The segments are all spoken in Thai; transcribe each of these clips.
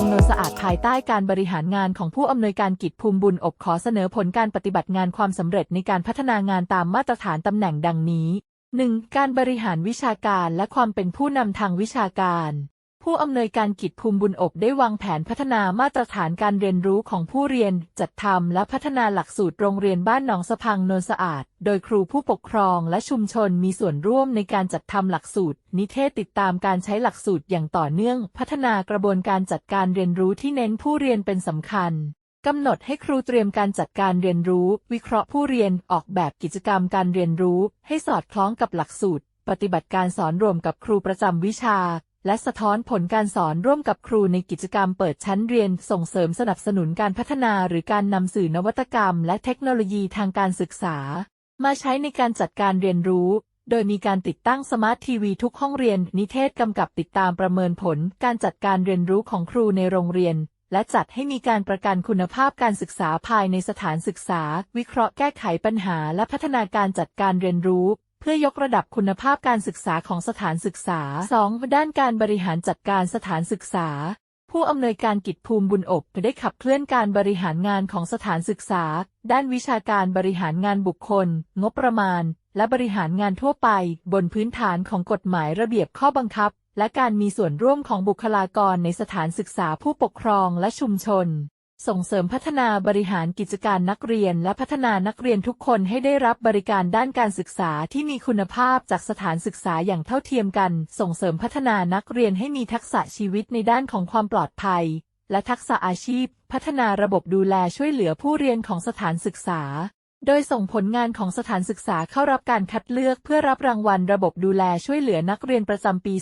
อำนนสะอาดภายใต้การบริหารงานของผู้อำนวยการกิจภูมิบุญอบขอเสนอผลการปฏิบัติงานความสำเร็จในการพัฒนางานตามมาตรฐานตำแหน่งดังนี้ 1. การบริหารวิชาการและความเป็นผู้นำทางวิชาการ ผู้อำนวยการกิจภูมิบุญอบได้วางแผนพัฒนามาตรฐานการเรียนรู้ของผู้เรียน จัดทำและพัฒนาหลักสูตรโรงเรียนบ้านหนองสะพังนนสะอาด โดยครูผู้ปกครองและชุมชนมีส่วนร่วมในการจัดทำหลักสูตร นิเทศติดตามการใช้หลักสูตรอย่างต่อเนื่อง พัฒนากระบวนการจัดการเรียนรู้ที่เน้นผู้เรียนเป็นสำคัญกำหนดให้ครูเตรียมการจัดการเรียนรู้ วิเคราะห์ผู้เรียนออกแบบกิจกรรมการเรียนรู้ ให้สอดคล้องกับหลักสูตร ปฏิบัติการสอนรวมกับครูประจำวิชา และสะท้อนผลการสอนร่วมกับครูในกิจกรรมเปิดชั้นเรียนส่งเสริมสนับสนุนการพัฒนาหรือการนำสื่อนวัตกรรม และเทคโนโลยีทางการศึกษา มาใช้ในการจัดการเรียนรู้ โดยมีการติดตั้งสมาร์ททีวีทุกห้องเรียน นิเทศกำกับติดตามประเมินผล การจัดการเรียนรู้ของครูในโรงเรียน และจัดให้มีการประกันคุณภาพการศึกษาภายในสถานศึกษา วิเคราะห์แก้ไขปัญหา และพัฒนาการจัดการเรียนรู้ เพื่อยกระดับคุณภาพการศึกษาของสถานศึกษา 2. ด้านการบริหารจัดการสถานศึกษา ผู้อำนวยการกิจภูมิบุญอบได้ขับเคลื่อนการบริหารงานของสถานศึกษา ด้านวิชาการบริหารงานบุคคล งบประมาณ และบริหารงานทั่วไป บนพื้นฐานของกฎหมายระเบียบข้อบังคับ และการมีส่วนร่วมของบุคลากรในสถานศึกษาผู้ปกครองและชุมชน ส่งเสริมพัฒนาบริหารกิจการนักเรียน และพัฒนานักเรียนทุกคนให้ได้รับบริการด้านการศึกษาที่มีคุณภาพจากสถานศึกษาอย่างเท่าเทียมกัน ส่งเสริมพัฒนานักเรียนให้มีทักษะชีวิตในด้านของความปลอดภัย และทักษะอาชีพ พัฒนาระบบดูแลช่วยเหลือผู้เรียนของสถานศึกษา โดยส่งผลงานของสถานศึกษาเข้ารับการคัดเลือกเพื่อรับรางวัลระบบดูแลช่วยเหลือนักเรียนประจำปี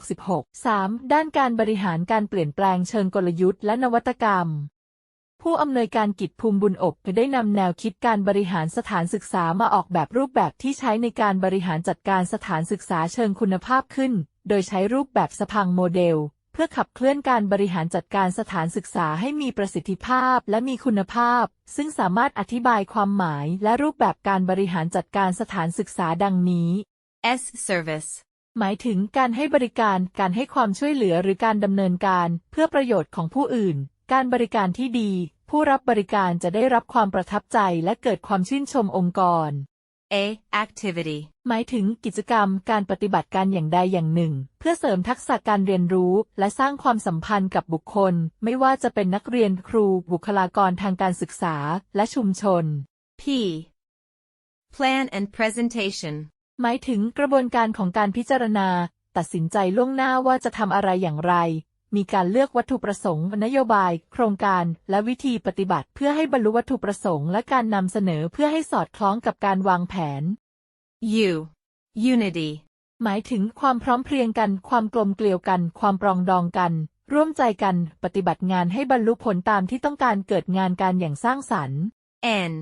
2566 3. ด้านการบริหารการเปลี่ยนแปลงเชิงกลยุทธ์และนวัตกรรม ผู้อำนวยการกิจภูมิบุญอบได้นำแนวคิดการบริหารสถานศึกษามาออกแบบรูปแบบที่ใช้ในการบริหารจัดการสถานศึกษาเชิงคุณภาพขึ้น โดยใช้รูปแบบสพังโมเดล เพื่อขับเคลื่อนการบริหารจัดการสถานศึกษาให้มีประสิทธิภาพและมีคุณภาพ ซึ่งสามารถอธิบายความหมายและรูปแบบการบริหารจัดการสถานศึกษาดังนี้ S service หมายถึงการให้บริการ การให้ความช่วยเหลือหรือการดำเนินการ เพื่อประโยชน์ของผู้อื่น การบริการที่ดี ผู้รับบริการจะได้รับความประทับใจและเกิดความชื่นชมองค์กร A activity หมายถึงกิจกรรมการปฏิบัติการอย่างใดอย่างหนึ่ง เพื่อเสริมทักษะการเรียนรู้ และสร้างความสัมพันธ์กับบุคคล ไม่ว่าจะเป็นนักเรียนครู บุคลากรทางการศึกษา และชุมชน P plan and presentation หมายถึงกระบวนการของการพิจารณา ตัดสินใจล่วงหน้าว่าจะทำอะไรอย่างไร มีการเลือกวัตถุประสงค์ นโยบาย โครงการ และวิธีปฏิบัติเพื่อให้บรรลุวัตถุประสงค์และการนำเสนอเพื่อให้สอดคล้องกับการวางแผน U unity หมายถึงความพร้อมเพรียงกัน ความกลมเกลียวกัน ความปรองดองกัน ร่วมใจกัน ปฏิบัติงานให้บรรลุผลตามที่ต้องการเกิดงานการอย่างสร้างสรรค์ N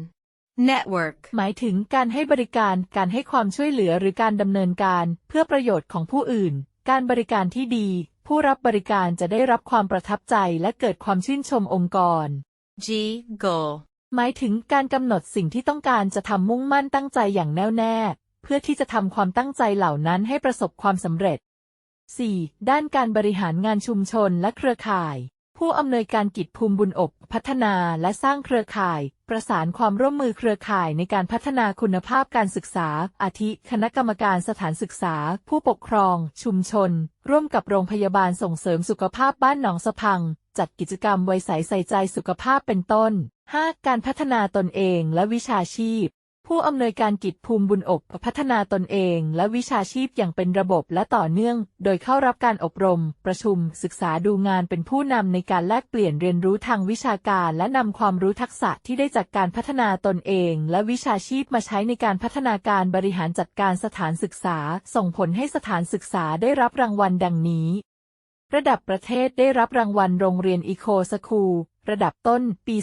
network หมายถึงการให้บริการ การให้ความช่วยเหลือหรือการดำเนินการ เพื่อประโยชน์ของผู้อื่น การบริการที่ดี ผู้รับบริการจะได้รับความประทับใจและเกิดความชื่นชมองค์กร G goal หมายถึงการกำหนดสิ่งที่ต้องการจะทำมุ่งมั่นตั้งใจอย่างแน่วแน่ เพื่อที่จะทำความตั้งใจเหล่านั้นให้ประสบความสำเร็จ 4. ด้านการบริหารงานชุมชนและเครือข่าย ผู้อำนวยการกิจภูมิบุญอบ พัฒนาและสร้างเครือข่าย ประสานความร่วมมือเครือข่ายในการพัฒนาคุณภาพการศึกษา อาทิ คณะกรรมการสถานศึกษา ผู้ปกครอง ชุมชน ร่วมกับโรงพยาบาลส่งเสริมสุขภาพบ้านหนองสะพัง จัดกิจกรรมไว้ใสใส่ใจสุขภาพเป็นต้น 5. การพัฒนาตนเองและวิชาชีพ ผู้อำนวยการกิจภูมิบุญอบพัฒนาตนเองและวิชาชีพอย่างเป็นระบบและต่อเนื่อง โดยเข้ารับการอบรม ประชุม ศึกษาดูงานเป็นผู้นำในการแลกเปลี่ยนเรียนรู้ทางวิชาการ และนำความรู้ทักษะที่ได้จากการพัฒนาตนเอง และวิชาชีพมาใช้ในการพัฒนาการบริหารจัดการสถานศึกษา ส่งผลให้สถานศึกษาได้รับรางวัลดังนี้ ระดับประเทศได้รับรางวัลโรงเรียนอีโคสคูลระดับต้นปี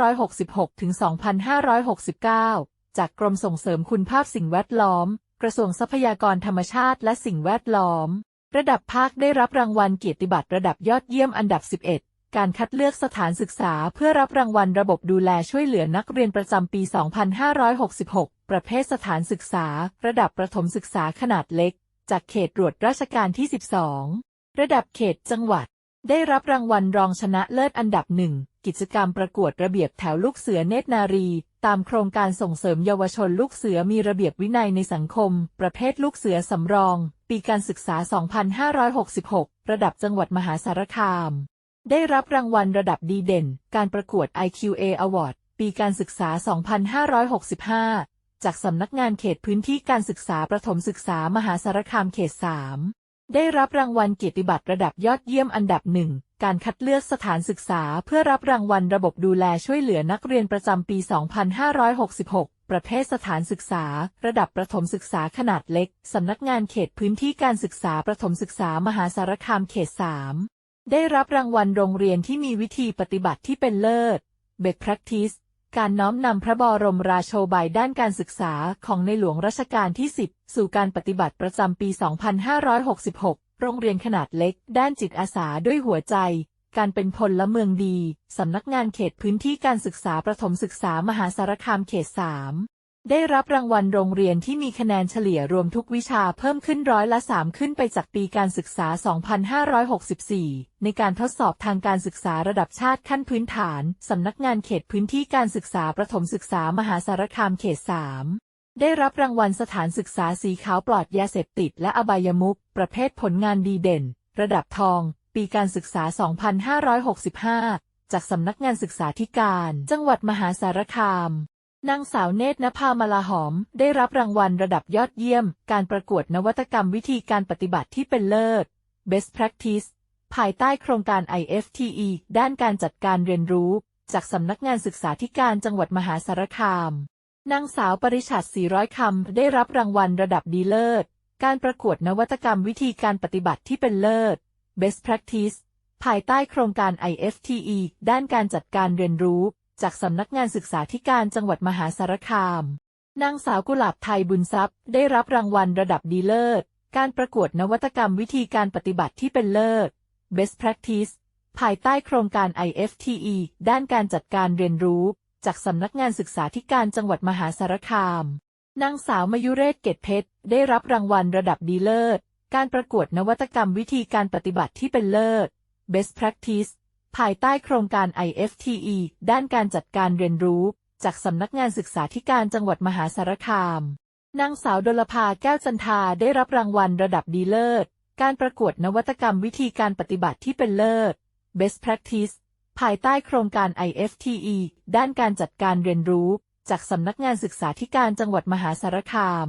2566ถึง2569 จากกรมส่งเสริมคุณภาพสิ่งแวดล้อม กระทรวงทรัพยากรธรรมชาติและสิ่งแวดล้อม ระดับภาคได้รับรางวัลเกียรติบัตรระดับยอดเยี่ยมอันดับ 11 การคัดเลือกสถานศึกษาเพื่อรับรางวัลระบบดูแลช่วยเหลือนักเรียนประจำปี 2566 ประเภทสถานศึกษา ระดับประถมศึกษาขนาดเล็ก จากเขตตรวจราชการที่ 12 ระดับเขตจังหวัด ได้รับรางวัลรองชนะเลิศอันดับหนึ่ง กิจกรรมประกวดระเบียบแถวลูกเสือเนตรนารี ตามโครงการส่งเสริมเยาวชนลูกเสือมีระเบียบวินัยในสังคม ประเภทลูกเสือสำรอง ปีการศึกษา 2566 ระดับจังหวัดมหาสารคาม ได้รับรางวัลระดับดีเด่น การประกวด IQA Award ปีการศึกษา 2565 จากสำนักงานเขตพื้นที่การศึกษาประถมศึกษามหาสารคามเขต 3 ได้รับรางวัลเกียรติบัตรระดับยอดเยี่ยมอันดับหนึ่ง การคัดเลือกสถานศึกษาเพื่อรับรางวัลระบบดูแลช่วยเหลือนักเรียนประจำปี 2566 ประเภทสถานศึกษา ระดับประถมศึกษาขนาดเล็ก สำนักงานเขตพื้นที่การศึกษาประถมศึกษามหาสารคามเขต 3 ได้รับรางวัลโรงเรียนที่มีวิธีปฏิบัติที่เป็นเลิศ Best Practice การน้อมนำพระบรมราโชบายด้านการศึกษาของในหลวงรัชกาลที่ 10 สู่การปฏิบัติประจำปี 2566 โรงเรียนขนาดเล็ก ด้านจิตอาสาด้วยหัวใจ การเป็นพลเมืองดี สำนักงานเขตพื้นที่การศึกษาประถมศึกษามหาสารคามเขต 3 ได้รับรางวัลโรงเรียนที่มีคะแนนเฉลี่ยรวมทุกวิชาเพิ่มขึ้นร้อยละ 3 ขึ้นไปจากปีการศึกษา 2564 ในการทดสอบทางการศึกษาระดับชาติขั้นพื้นฐาน สำนักงานเขตพื้นที่การศึกษาประถมศึกษามหาสารคามเขต 3 ได้รับรางวัลสถานศึกษาสีขาวปลอดยาเสพติดและอบายมุขประเภทผลงานดีเด่น ระดับทอง ปีการศึกษา 2565 จากสำนักงานศึกษาธิการ จังหวัดมหาสารคาม นางสาวเนตรนภามาลาหอม ได้รับรางวัลระดับยอดเยี่ยม การประกวดนวัตกรรมวิธีการปฏิบัติที่เป็นเลิศ Best Practice ภายใต้โครงการ IFTE ด้านการจัดการเรียนรู้ จากสำนักงานศึกษาธิการจังหวัดมหาสารคาม นางสาวปริชัด400 คำ ได้รับรางวัลระดับดีเลิศ การประกวดนวัตกรรมวิธีการปฏิบัติที่เป็นเลิศ Best Practice ภายใต้โครงการ IFTE ด้านการจัดการเรียนรู้ จากสำนักงานศึกษาธิการจังหวัดมหาสารคาม นางสาวกุหลาบไทยบุญทรัพย์ ได้รับรางวัลระดับดีเลิศ การประกวดนวัตกรรมวิธีการปฏิบัติที่เป็นเลิศ Best Practice ภายใต้โครงการ IFTE ด้านการจัดการเรียนรู้ จากสำนักงานศึกษาธิการจังหวัดมหาสารคาม นางสาวมายุเรศเกตเพชร ได้รับรางวัลระดับดีเลิศ การประกวดนวัตกรรมวิธีการปฏิบัติที่เป็นเลิศ Best Practice ภายใต้โครงการ IFTE ด้านการจัดการเรียนรู้ จากสำนักงานศึกษาธิการจังหวัดมหาสารคาม นางสาวดลภาแก้วจันทาได้รับรางวัลระดับดีเลิศ การประกวดนวัตกรรมวิธีการปฏิบัติที่เป็นเลิศ Best Practice ภายใต้โครงการ IFTE ด้านการจัดการเรียนรู้ จากสำนักงานศึกษาธิการจังหวัดมหาสารคาม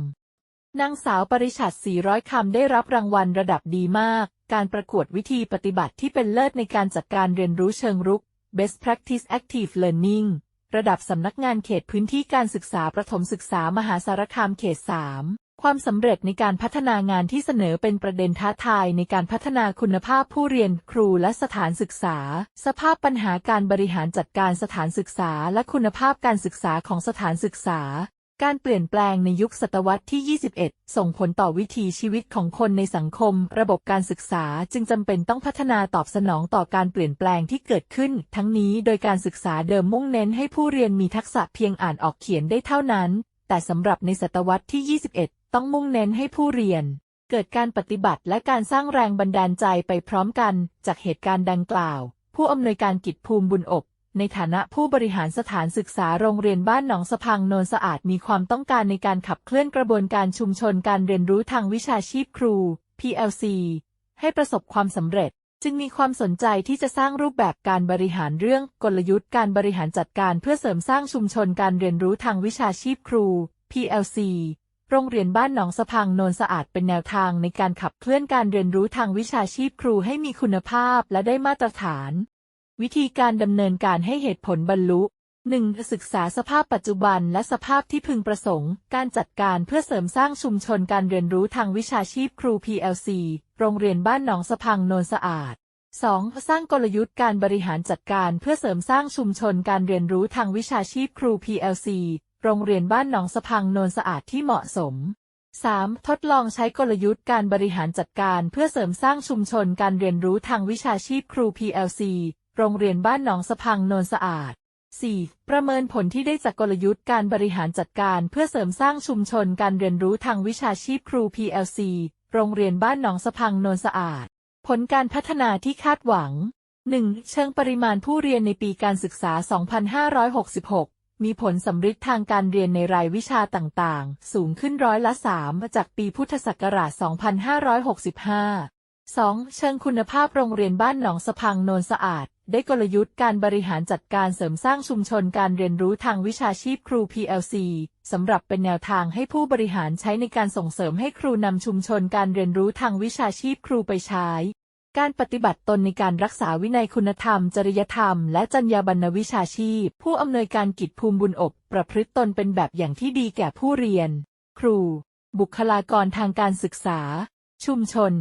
นางสาวปริชัด400 คำได้รับรางวัลระดับดีมาก การประกวดวิธีปฏิบัติที่เป็นเลิศในการจัดการเรียนรู้เชิงรุก Best Practice Active Learning ระดับสำนักงานเขตพื้นที่การศึกษาประถมศึกษามหาสารคามเขต 3 ความสำเร็จในการพัฒนางานที่เสนอเป็นประเด็นท้าทายในการพัฒนาคุณภาพผู้เรียนครูและสถานศึกษา สภาพปัญหาการบริหารจัดการสถานศึกษา และคุณภาพการศึกษาของสถานศึกษา การเปลี่ยนแปลงในยุคศตวรรษที่ 21 ส่งผลต่อวิถีชีวิตของคนในสังคม ระบบการศึกษาจึงจำเป็นต้องพัฒนาตอบสนองต่อการเปลี่ยนแปลงที่เกิดขึ้น ทั้งนี้โดยการศึกษาเดิมมุ่งเน้นให้ผู้เรียนมีทักษะเพียงอ่านออกเขียนได้เท่านั้น แต่สำหรับในศตวรรษที่ 21 ต้องมุ่งเน้นให้ผู้เรียน เกิดการปฏิบัติและการสร้างแรงบันดาลใจไปพร้อมกัน จากเหตุการณ์ดังกล่าว ผู้อำนวยการกิจภูมิบุญอบ ในฐานะผู้บริหารสถานศึกษาโรงเรียนบ้านหนองสะพังโนนสะอาดมีความต้องการในการขับเคลื่อนกระบวนการชุมชนการเรียนรู้ทางวิชาชีพครู PLC ให้ประสบความสำเร็จ จึงมีความสนใจที่จะสร้างรูปแบบการบริหารเรื่องกลยุทธ์การบริหารจัดการเพื่อเสริมสร้างชุมชนการเรียนรู้ทางวิชาชีพครู PLC โรงเรียนบ้านหนองสะพังโนนสะอาดเป็นแนวทางในการขับเคลื่อนการเรียนรู้ทางวิชาชีพครูให้มีคุณภาพและได้มาตรฐาน วิธีการดำเนินการให้เหตุผลบรรลุ 1. ศึกษาสภาพปัจจุบันและสภาพที่พึงประสงค์ การจัดการเพื่อเสริมสร้างชุมชนการเรียนรู้ทางวิชาชีพครู PLC โรงเรียนบ้านหนองสะพังโนนสะอาด 2. สร้างกลยุทธ์การบริหารจัดการเพื่อเสริมสร้างชุมชนการเรียนรู้ทางวิชาชีพครู PLC โรงเรียนบ้านหนองสะพังโนนสะอาดที่เหมาะสม 3. ทดลองใช้กลยุทธ์การบริหารจัดการเพื่อเสริมสร้างชุมชนการเรียนรู้ทางวิชาชีพครู PLC โรงเรียนบ้านหนองสะพังโนนสะอาด 4. ประเมินผลที่ได้จากกลยุทธ์การบริหารจัดการเพื่อเสริมสร้างชุมชนการเรียนรู้ทางวิชาชีพครู PLC โรงเรียนบ้านหนองสะพังโนนสะอาด ผลการพัฒนาที่คาดหวัง 1. เชิงปริมาณผู้เรียนในปีการศึกษา 2566 มีผลสำฤทธิ์ทางการเรียนในรายวิชาต่างๆ สูงขึ้นร้อยละ 3 จากปีพุทธศักราช 2565 2. เชิงคุณภาพโรงเรียนบ้านหนองสะพังโนนสะอาด ได้กลยุทธ์การบริหารจัดการเสริมสร้างชุมชนการเรียนรู้ทางวิชาชีพครู PLC สำหรับเป็นแนวทางให้ผู้บริหารใช้ในการส่งเสริมให้ครูนำชุมชนการเรียนรู้ทางวิชาชีพครูไปใช้ การปฏิบัติตนในการรักษาวินัยคุณธรรม จริยธรรม และจรรยาบรรณวิชาชีพ ผู้อำนวยการกิจภูมิบุญอบ ประพฤติตนเป็นแบบอย่างที่ดีแก่ผู้เรียน ครู บุคลากรทางการศึกษา ชุมชน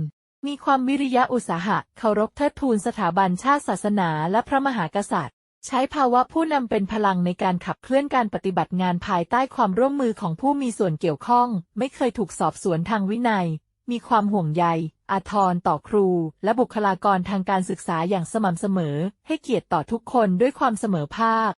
มีความวิริยะอุตสาหะเคารพเทิดทูนสถาบันชาติศาสนาและพระมหากษัตริย์ ใช้ภาวะผู้นำเป็นพลังในการขับเคลื่อนการปฏิบัติงานภายใต้ความร่วมมือของผู้มีส่วนเกี่ยวข้อง ไม่เคยถูกสอบสวนทางวินัย มีความห่วงใย อาทรต่อครู และบุคลากรทางการศึกษาอย่างสม่ำเสมอ ให้เกียรติต่อทุกคนด้วยความเสมอภาค